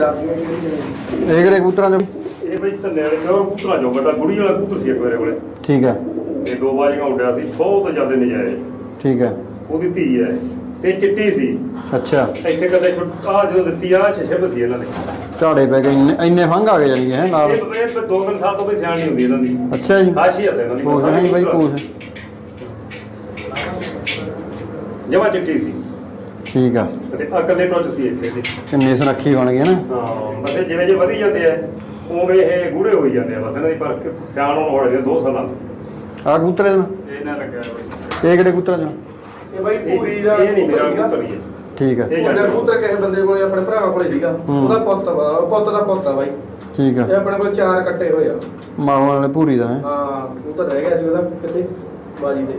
ਇਹ ਕਿਹੜੇ ਕਬੂਤਰਾਂ ਦੇ? ਇਹ ਬਈ ਥੱਲੇ ਵਾਲੇ ਕਿਉਂ ਕਬੂਤਰਾਂ ਜੋ ਬਟਾ ਗੁੜੀ ਵਾਲਾ ਕਬੂਤਰ ਸੀ ਇੱਕ ਮੇਰੇ ਕੋਲੇ। ਠੀਕ ਹੈ। ਤੇ ਦੋ ਵਾਰੀਆਂ ਉੱਡਿਆ ਸੀ ਬਹੁਤ ਜ਼ਿਆਦਾ ਨਜਾਇਜ਼। ਠੀਕ ਹੈ। ਉਹਦੀ ਧੀ ਹੈ। ਤੇ ਚਿੱਟੀ ਸੀ। ਅੱਛਾ। ਇੱਥੇ ਕਦੇ ਆ ਜਦੋਂ ਦਿੱਤੀ ਆ ਛਿਛਬ ਸੀ ਇਹਨਾਂ ਦੇ। ਝਾੜੇ ਪੈ ਗਏ ਇੰਨੇ ਇੰਨੇ ਫੰਗ ਆ ਗਏ ਜਾਨੀ ਹੈ ਨਾਲ? ਇਹ ਇਹ ਦੋ ਤਿੰਨ ਸਾਲ ਤੋਂ ਵੀ ਸਿਆਣ ਨਹੀਂ ਹੁੰਦੀ ਇਹਨਾਂ ਦੀ। ਅੱਛਾ ਜੀ। ਖਾਸੀਅਤ ਹੈ ਇਹਨਾਂ ਦੀ। ਪੂਛ ਨਹੀਂ ਬਾਈ ਪੂਛ ਜਮਾ ਚਿੱਟੀ ਸੀ। ਠੀਕ ਆ। ਤੇ ਅਕਲੇ ਟੋਚ ਸੀ ਇੱਥੇ ਦੀ ਕਿੰਨੇ ਸੁਨੱਖੀ ਬਣ ਗਏ ਨਾ। ਹਾਂ ਬਸ ਇਹ ਜਿਵੇਂ ਜਿਵੇਂ ਵਧੀ ਜਾਂਦੇ ਆ ਉਵੇਂ ਇਹ ਗੂੜੇ ਹੋਈ ਜਾਂਦੇ ਆ ਬਸ ਇਹਨਾਂ ਦੀ ਪਰ ਸਿਆਣ ਹੋਣ ਵਾਲੇ ਦੇ ਦੋ ਸਾਲਾਂ ਆ ਕਬੂਤਰ? ਇਹ ਨਾ ਲੱਗਿਆ ਬਈ ਇਹ ਕਿਹੜੇ ਕਬੂਤਰਾਂ ਚੋਂ ਇਹ ਬਾਈ ਇਹ ਪੂਰੀ ਦਾ ਇਹ ਨਹੀਂ ਮੇਰਾ। ਕਬੂਤਰ ਹੀ ਹੈ। ਠੀਕ ਇਹ ਉਹਦਾ ਜੱਟ ਕਬੂਤਰ ਕਿਸੇ ਬੰਦੇ ਕੋਲੇ ਆਪਣੇ ਭਰਾਵਾਂ ਕੋਲੇ ਸੀਗਾ। ਉਹਦਾ ਪੁੱਤ ਵਾ ਉਹ ਪੁੱਤ ਦਾ ਪੁੱਤ ਆ ਬਾਈ। ਠੀਕ ਇਹ ਆ ਆਪਣੇ ਕੋਲ ਚਾਰ ਕੱਟੇ ਹੋਏ ਆ। ਮਾਵਾਂ ਵਾਲੇ ਪੂਰੀ ਦਾ ਹੈ? ਹਾਂ ਕਬੂਤਰ ਰਹਿ ਗਿਆ ਸੀ ਉਹਦਾ ਕਿਤੇ ਬਾਜੀ ਤੇ।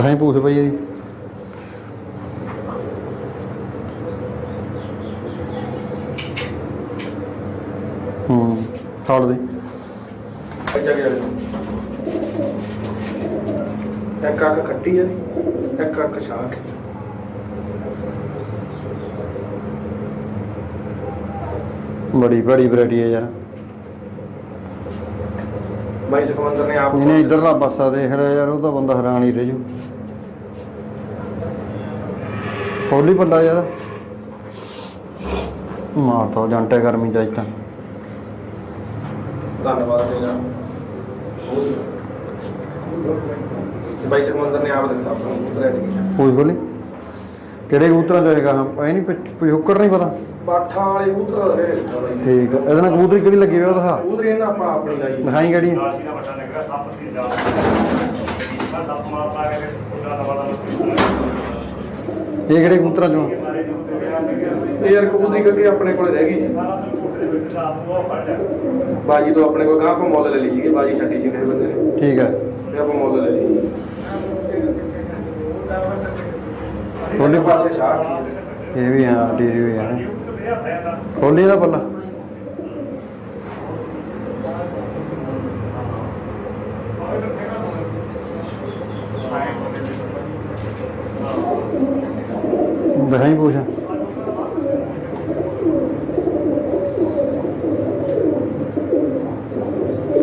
ਤਾਂ ਹੀ ਪੂਛ ਪਈ ਇਹਦੀ। ਹੂੰ ਛੱਡ ਦੇ। ਅੱਛਾ ਗਿਆ। ਇੱਕ ਅੱਖ ਕੱਟੀ ਆ ਇੱਕ ਅੱਖ ਸ਼ਾਖ ਹੈ। ਬੜੀ ਬੜੀ ਵੈਰਾਈਟੀ ਹੈ ਯਾਰ। ਬਾਈ ਸਕਵੰਦਰ ਨੇ ਆਪ ਇਹਨੇ ਇਧਰਲਾ ਪਾਸਾ ਦੇਖ ਰਿਹਾ ਯਾਰ ਉਹ ਤਾਂ ਬੰਦਾ ਹੈਰਾਨ ਹੀ ਰਹਿ ਜੂ। ਹੌਲੀ ਪੱਲਾ ਯਾਰ। ਮਾਰਤਾ ਜੰਟੇ ਗਰਮੀ ਚ ਅੱਜ ਤਾਂ। ਧੰਨਵਾਦ ਤੇਰਾ ਬਾਈ ਸਕਵੰਦਰ ਨੇ ਆਪ ਦਿੱਤਾ ਆਪਣਾ ਕਬੂਤਰ ਹੈ ਕੋਈ ਖੋਲੀ ਕਿਹੜੇ ਕਬੂਤਰਾਂ ਚ ਹੋਏਗਾ ਹਾਂ ਇਹ ਨਹੀਂ ਹੁੱਕਰ ਨਹੀਂ ਪਤਾ। ਪਾਠਾਂ ਵਾਲੇ ਕਬੂਤਰ ਰਹੇ ਠੀਕ ਆ। ਇਹਦੇ ਨਾਲ ਕਬੂਤਰੀ ਕਿਹੜੀ ਲੱਗੀ ਹੋਈ ਉਹ ਦਿਖਾ। ਕਬੂਤਰ ਇਹਨਾਂ ਆਪਾਂ ਆਪਣੀ ਲਾਈ। ਦਿਖਾਈ ਕਿਹੜੀ ਰਾਸ਼ੀ ਦਾ ਵੱਡਾ ਨਿਕਲਿਆ ਸੱਪ ਸੀ ਜਾ ਸੱਪ ਮਾਰਦਾ ਕੇ ਉਹਦਾ ਦਾ ਇਹ ਕਿਹੜੇ ਕਬੂਤਰਾਂ ਚੋਂ? ਇਹ ਯਾਰ ਕਬੂਤਰੀ ਕਰਕੇ ਆਪਣੇ ਕੋਲੇ ਰਹਿ ਗਈ ਸੀ। ਬਾਜੀ ਤੋਂ ਆਪਣੇ ਕੋਲ ਗਾਹ ਆਪਾਂ ਮੁੱਲ ਲੈ ਲਈ ਸੀਗੀ ਬਾਜੀ ਛੱਡੀ ਸੀ ਕਿਸੇ ਬੰਦੇ ਨੇ। ਠੀਕ ਹੈ ਤੇ ਆਪਾਂ ਮੁੱਲ ਲੈ ਲਈ। ਸੀ ਪਾਸੇ ਸ਼ਾਹ ਕੀ ਇਹ ਵੀ ਹਾਂ ਡੀਰੀ ਵੀ ਹਾਂ। ਖੋਲੀ ਦਾ ਪੱਲਾ। ਦਿਖਾਈ ਪੁੱਛ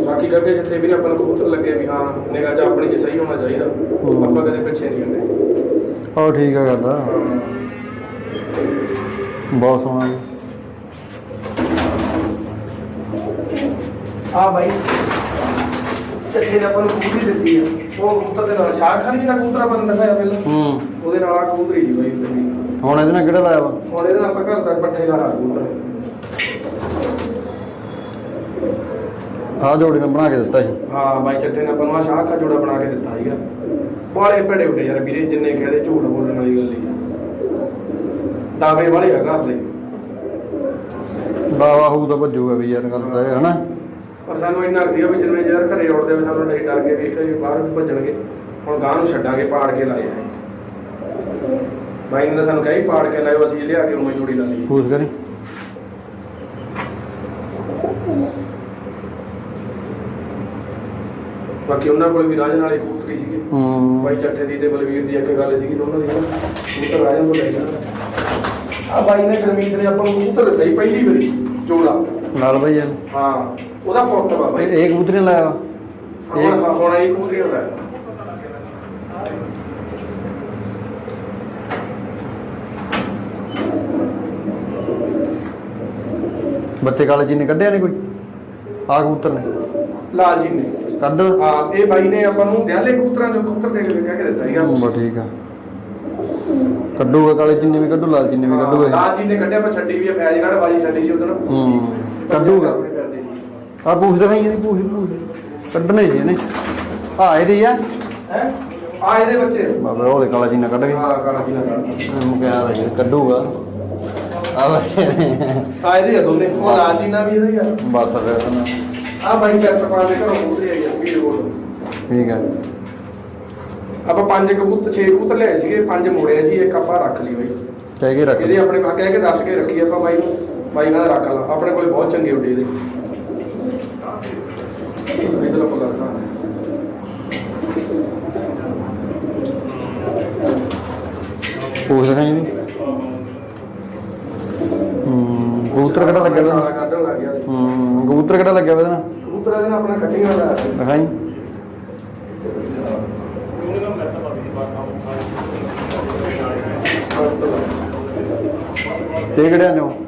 ਬਾਕੀ ਕਰਕੇ ਜਿੱਥੇ ਵੀ ਆਪਾਂ ਨੂੰ ਕਬੂਤਰ ਲੱਗੇ ਵੀ ਹਾਂ ਨਿਗਾਹ ਚ ਆਪਣੀ ਚ ਸਹੀ ਹੋਣਾ ਚਾਹੀਦਾ ਹੂੰ। ਆਪਾਂ ਕਦੇ ਪਿੱਛੇ ਨਹੀਂ ਹੁੰਦੇ ਉਹ ਠੀਕ ਆ ਗੱਲ ਆ। ਬਹੁਤ ਸੋਹਣਾ ਜੀ। ਆ ਬਾਈ। ਚੱਠੇ ਨੇ ਆਪਾਂ ਨੂੰ ਕਬੂਤਰੀ ਦਿੱਤੀ ਆ। ਉਹ ਕਬੂਤਰ ਦੇ ਨਾਲ ਸ਼ਾਹ ਖਾਨ ਜਿਹੜਾ ਕਬੂਤਰ ਆਪਾਂ ਨੂੰ ਦਿਖਾਇਆ ਪਹਿਲਾਂ। ਹੂੰ। ਉਹਦੇ ਨਾਲ ਆ ਕਬੂਤਰੀ ਸੀ ਬਾਈ ਵੀ ਹੁਣ ਇਹਦੇ ਨਾਲ ਕਿਹੜਾ ਲਾਇਆ ਵਾ? ਹੁਣ ਇਹਦੇ ਨਾਲ ਆਪਾਂ ਘਰ ਤੱਕ ਪੱਠੇ ਲਾ ਕਬੂਤਰ। ਆਹ ਜੋੜੀ ਨੇ ਬਣਾ ਕੇ ਦਿੱਤਾ ਸੀ। ਹਾਂ ਬਾਈ ਚੱਟੇ ਨੇ ਆਪਾਂ ਨੂੰ ਆ ਸ਼ਾਹ ਕਾ ਜੋੜਾ ਬਣਾ ਕੇ ਦਿੱਤਾ ਸੀਗਾ। ਬਾਲੇ ਭੜੇ ਉੱਡੇ ਯਾਰ ਵੀਰੇ ਜਿੰਨੇ ਕਹਦੇ ਝੂਠ ਬੋਲਣ ਵਾਲੀ ਗੱਲ ਨਹੀਂ। ਦਾਵੇ ਵਾਲੇ ਆ ਘਰ ਦੇ। ਬਾਵਾ ਹੋਊ ਤਾਂ ਭੱਜੂਗਾ ਵੀ ਯਾਰ ਗੱਲ ਤਾਂ ਇਹ ਹੈ ਨਾ ਪਰ ਸਾਨੂੰ ਇੰਨਾ ਸੀਗਾ ਵੀ ਜਿੰਨੇ ਯਾਰ ਘਰੇ ਉੜਦੇ ਵੀ ਸਾਨੂੰ ਨਹੀਂ ਡਰ ਕੇ ਵੀ ਕਿ ਬਾਹਰ ਵੀ ਭੱਜਣਗੇ ਹੁਣ ਗਾਂ ਨੂੰ ਛੱਡਾਂਗੇ ਪਾੜ ਕੇ ਲਾਏ ਆ। ਬਾਈ ਨੇ ਸਾਨੂੰ ਕਹੀ ਪਾੜ ਕੇ ਲਾਇਓ ਅਸੀਂ ਲਿਆ ਕੇ ਉਵੇਂ ਜੋੜੀ ਲਾ ਲਈ ਪੂਛ ਕਰੀ? ਬਾਕੀ ਉਹਨਾਂ ਕੋਲ ਵੀ ਰਾਜਨ ਵਾਲੀ ਕਬੂਤਰੀ ਸੀਗੀ। ਹੂੰ। ਬਾਈ ਚੱਠੇ ਦੀ ਤੇ ਬਲਵੀਰ ਦੀ ਇੱਕ ਗੱਲ ਸੀਗੀ ਦੋਨਾਂ ਦੀ ਕਬੂਤਰ ਰਾਜਨ ਕੋਲ ਲੈ ਜਾਣਾ ਆ ਬਾਈ ਨੇ ਗਰਮੀਤ ਨੇ ਆਪਾਂ ਨੂੰ ਕਬੂਤਰ ਦਿੱਤਾ ਹੀ ਪਹਿਲੀ ਵਾਰੀ ਜੋੜਾ। ਨਾਲ ਬਈ ਹਾਂ। ਉਹਦਾ ਪੁੱਤ ਵਾ ਬਾਈ। ਇਹ ਕਬੂਤਰੀ ਨੇ ਲਾਇਆ ਵਾ। ਹੁਣ ਹੁਣ ਇਹ ਕਬੂਤਰੀ ਹੋਣਾ ਬੱਤੇ ਕਾਲੇ ਜੀ ਨੇ ਕੱਢਿਆ ਨਹੀਂ ਕੋਈ? ਆ ਕਬੂਤਰ ਨੇ। ਲਾਲ ਜੀ ਨੇ। ਕੱਢ। ਹਾਂ ਇਹ ਬਾਈ ਨੇ ਆਪਾਂ ਨੂੰ ਦਿਆਲੇ ਕਬੂਤਰਾਂ ਚੋਂ ਕਬੂਤਰ ਦੇ ਕੇ ਕਹਿ ਕੇ ਦਿੱਤਾ ਸੀਗਾ। ਬਸ ਠੀਕ ਆ। ਕੱਢੂਗਾ ਕਾਲੇ ਜਿੰਨੇ ਵੀ ਕੱਢੂ ਲਾਲ ਜਿੰਨੇ ਵੀ ਕੱਢੂ ਇਹ ਲਾਲ ਜੀ ਨੇ ਕੱਢਿਆ ਪਰ ਛੱਡੀ ਵੀ ਆ ਫੈਜ ਘੜ ਬਾਜੀ ਛੱਡੀ ਸੀ ਉਦੋਂ ਹੂੰ ਕੱਢੂਗਾ। ਆ ਪੂਛ ਦਿਖਾਈ ਇਹਦੀ ਪੂਛ ਪੂਛ ਕੱਢਣੇ ਜੀ ਇਹਨੇ। ਆ ਇਹਦੀ ਆ। ਹੈ? ਆ ਇਹਦੇ ਬੱਚੇ। ਬਾਬਾ ਉਹਦੇ ਕਾਲਾ ਜੀ ਨੇ ਕੱਢ ਕੇ। ਹਾਂ ਕਾਲਾ ਜੀ ਨਾਲ ਇਹਨੂੰ ਕਿਹਾ ਇਹ ਕੱਢੂਗਾ। ਆ ਬਈ ਆ ਇਹਦੇ ਆ ਦੋਨੇ। ਉਹ ਲਾਲ ਜੀ ਨਾਲ ਵੀ ਇਹਦਾ ਹੀ ਆ। ਬਸ ਫਿਰ ਤਾਂ ਆ ਬਾਈ ਪੈਰ ਪਾ ਦੇ ਘਰੋਂ ਆਈ ਆ ਵੀਡੀਓ ਕੋਲ ਠੀਕ ਹੈ ਆਪਾਂ ਪੰਜ ਕਬੂਤਰ ਛੇ ਕਬੂਤਰ ਲਿਆਏ ਸੀਗੇ ਪੰਜ ਮੋੜੇ ਸੀ ਇੱਕ ਆਪਾਂ ਰੱਖ ਲਈ ਬਾਈ। ਕਹਿ ਕੇ ਰੱਖ ਇਹਦੇ ਆਪਣੇ ਕਹਿ ਕੇ ਦੱਸ ਕੇ ਰੱਖੀ ਆਪਾਂ ਬਾਈ ਨੂੰ। ਬਾਈ ਕਹਿੰਦਾ ਰੱਖ ਲਾ ਆਪਣੇ ਕੋਲੇ ਬਹੁਤ ਚੰਗੇ ਉੱਡੇ ਇਹਦੇ। ਇਧਰ ਆਪਾਂ ਗੱਲ ਕਰਾਂਗੇ ਉਹ ਹੈ ਨਹੀਂ। ਹੂੰ ਕਬੂਤਰ ਕਿਹੜਾ ਲੱਗਿਆ ਉਹਦਾ ਕੱਢਣ ਲੱਗ ਗਿਆ। ਹੂੰ ਕਬੂਤਰ ਕਿਹੜਾ ਲੱਗਿਆ ਉਹਦਾ ਕਬੂਤਰ ਦੇ ਨਾਲ ਆਪਣਾ ਕਟਿੰਗ ਵਾਲਾ ਦਿਖਾਈ। ਇਹ ਕਿਹੜਾ ਨੇ ਉਹ?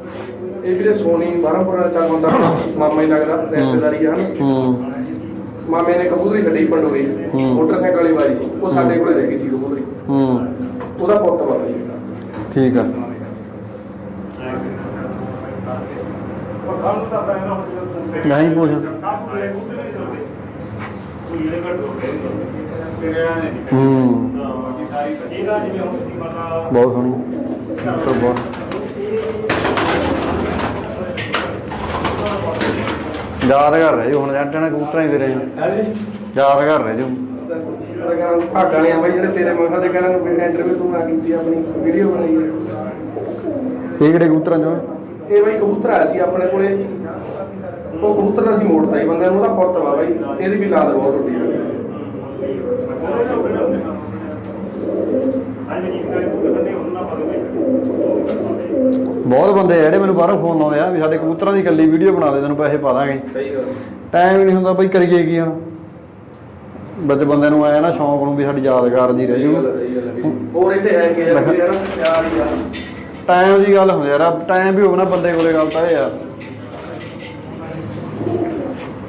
ਇਹ ਵੀਰੇ ਸੋਨੀ ਬਾਰਾਂਪੁਰਾ ਚਾ ਬੰਦਾ ਮਾਮਾ ਹੀ। ਲੱਗਦਾ ਰਿਸ਼ਤੇਦਾਰੀ ਹਨਾ ਹੂੰ। ਮਾਮੇ ਨੇ ਕਬੂਤਰੀ ਛੱਡੀ ਪੰਡੋਰੀ। ਮੋਟਰਸਾਈਕਲ ਵਾਲੀ ਵਾਰੀ ਉਹ ਸਾਡੇ ਕੋਲੇ ਰਹਿ ਗਈ ਸੀ ਕਬੂਤਰੀ ਹੂੰ। ਉਹਦਾ ਪੁੱਤ ਵਾ ਜੀ। ਠੀਕ ਆ। ਨਹੀਂ ਪੁੱਛ ਹੂੰ। ਬਹੁਤ ਸੋਹਣੀ। ਬਹੁਤ ਯਾਦ ਕਰ ਰਹੇ ਜੋ ਹੁਣ ਜੱਟਣਾ ਕਬੂਤਰਾਂ ਹੀ ਹੈ ਜੀ। ਯਾਦ ਕਰ ਰਹੇ ਜੋ ਭਾਗਾਂ ਵਾਲੇ ਆ ਬਾਈ ਜਿਹੜੇ ਤੇਰੇ ਮਖਾ ਦੇ ਕਹਿਣਾ ਕੋਈ ਇੰਟਰਵਿਊ ਤੂੰ ਆ ਕੀਤੀ ਆਪਣੀ ਵੀਡੀਓ ਬਣਾਈ ਹੈ। ਇਹ ਕਿਹੜੇ ਕਬੂਤਰਾਂ ਚੋਂ? ਇਹ ਬਾਈ ਕਬੂਤਰ ਆਇਆ ਸੀ ਆਪਣੇ ਕੋਲੇ ਉਹ ਕਬੂਤਰ ਦਾ ਸੀ ਮੋੜਤਾ ਹੀ ਬੰਦੇ ਨੂੰ ਉਹਦਾ ਪੁੱਤ ਵਾ ਬਾਈ। ਇਹਦੀ ਵੀ ਲਾਦ ਬਹੁਤ ਉੱਡੀ ਹੈ ਬਹੁਤ ਬੰਦੇ ਆ ਜਿਹੜੇ ਮੈਨੂੰ ਬਾਹਰੋਂ ਫੋਨ ਲਾਉਂਦੇ ਆ ਵੀ ਸਾਡੇ ਕਬੂਤਰਾਂ ਦੀ ਇਕੱਲੀ ਵੀਡੀਓ ਬਣਾ ਦੇ ਤੈਨੂੰ ਪੈਸੇ ਪਾ ਦਾਂਗੇ। ਸਹੀ ਗੱਲ ਟਾਈਮ ਹੀ ਨਹੀਂ ਹੁੰਦਾ ਬਈ ਕਰੀਏ ਕੀ ਹੁਣ। ਬੱਚੇ ਬੰਦੇ ਨੂੰ ਆਇਆ ਨਾ ਸ਼ੌਂਕ ਨੂੰ ਵੀ ਸਾਡੀ ਯਾਦਗਾਰ ਜੀ ਰਹਿ ਜੂ। ਹੋਰ ਇੱਥੇ ਹੈ ਕਿ ਯਾਰ ਵੀ ਆ। ਟਾਈਮ ਦੀ ਗੱਲ ਹੁੰਦੀ ਯਾਰ ਟਾਈਮ ਵੀ ਹੋਵੇ ਨਾ ਬੰਦੇ ਕੋਲੇ ਗੱਲ ਤਾਂ ਇਹ ਆ।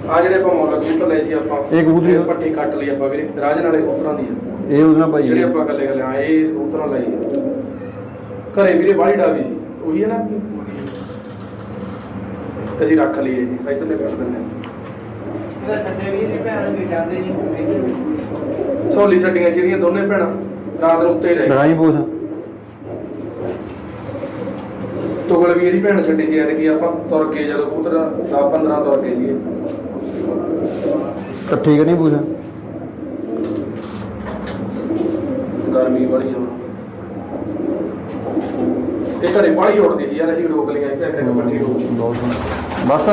ਆ ਜਿਹੜੇ ਆਪਾਂ ਮੁੱਲ ਕਬੂਤਰ ਲਏ ਸੀ ਆਪਾਂ ਇਹ ਕਬੂਤਰੀ- ਪੱਟੀ ਕੱਟ ਲਈ ਆਪਾਂ ਵੀਰੇ ਰਾਜਨ ਵਾਲੇ ਕਬੂਤਰਾਂ ਦੀ ਆ। ਇਹ ਉਹਦੇ ਨਾਲ ਭਾਈ ਜਿਹੜੀ ਆਪਾਂ ਕੱਲੇ ਕੱਲੇ ਆਏ ਇਹ ਕਬੂਤਰਾਂ ਲਈ ਆ। ਘਰੇ ਵੀਰੇ ਬਾਹਲੀ ਡਾਵੀ ਸੀ। ਉਹੀ ਹੈ ਨਾ ਤੇ ਅਸੀਂ ਰੱਖ ਲਈਏ ਜੀ ਇੱਧਰ ਤੇ ਕਰ ਦਿੰਦੇ ਸੋਲੀ ਛੱਡੀਆਂ ਜਿਹੜੀਆਂ ਦੋਨੇ ਭੈਣਾਂ ਰਾਤ ਨੂੰ ਉੱਤੇ ਰਹਿ। ਲਗਾਈ ਪੂਛ ਤੁਗਲ ਵੀ ਇਹਦੀ ਭੈਣ ਛੱਡੀ ਸੀ ਯਾਰ ਕਿ ਆਪਾਂ ਤੁਰ ਕੇ ਜਦੋਂ ਕਬੂਤਰ 10 15 ਤੁਰ ਕੇ ਸੀਗੇ। ਇਕੱਠੀ ਕਰੀ ਪੂਛ ਗਰਮੀ ਬੜੀ ਆ। ਇਹ ਘਰੇ ਬਾਹਲੀ ਉੜਦੀ ਸੀ ਯਾਰ, ਅਸੀਂ ਰੋਕ ਲਈਆਂ ਕਿ ਇੱਕ ਇੱਕ ਪੱਟੀ ਰੋਕ ਬਸ।